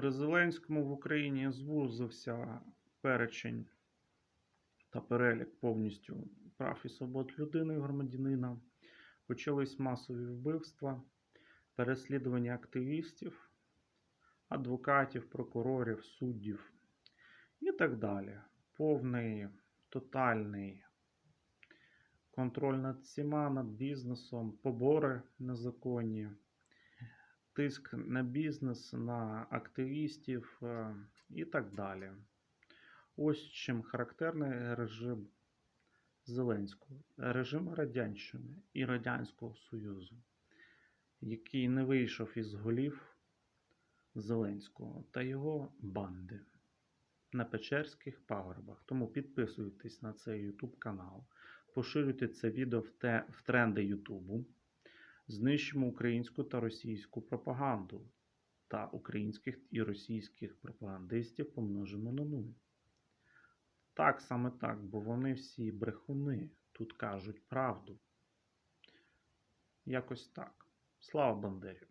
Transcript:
При Зеленському в Україні звузився перечень та перелік повністю прав і свобод людини і громадянина. Почались масові вбивства, переслідування активістів, адвокатів, прокурорів, суддів і так далі. Повний тотальний контроль над всіма, над бізнесом, побори незаконні, тиск на бізнес, на активістів е, і так далі. Ось чим характерний режим Зеленського, режим Радянщини і Радянського Союзу, який не вийшов із голів Зеленського та його банди на Печерських пагорбах. Тому підписуйтесь на цей YouTube канал, поширюйте це відео в, тренди Ютубу, знищимо українську та російську пропаганду та українських і російських пропагандистів помножимо на нуль. Так, саме так, бо вони всі брехуни тут кажуть правду. Якось так. Слава Бандері!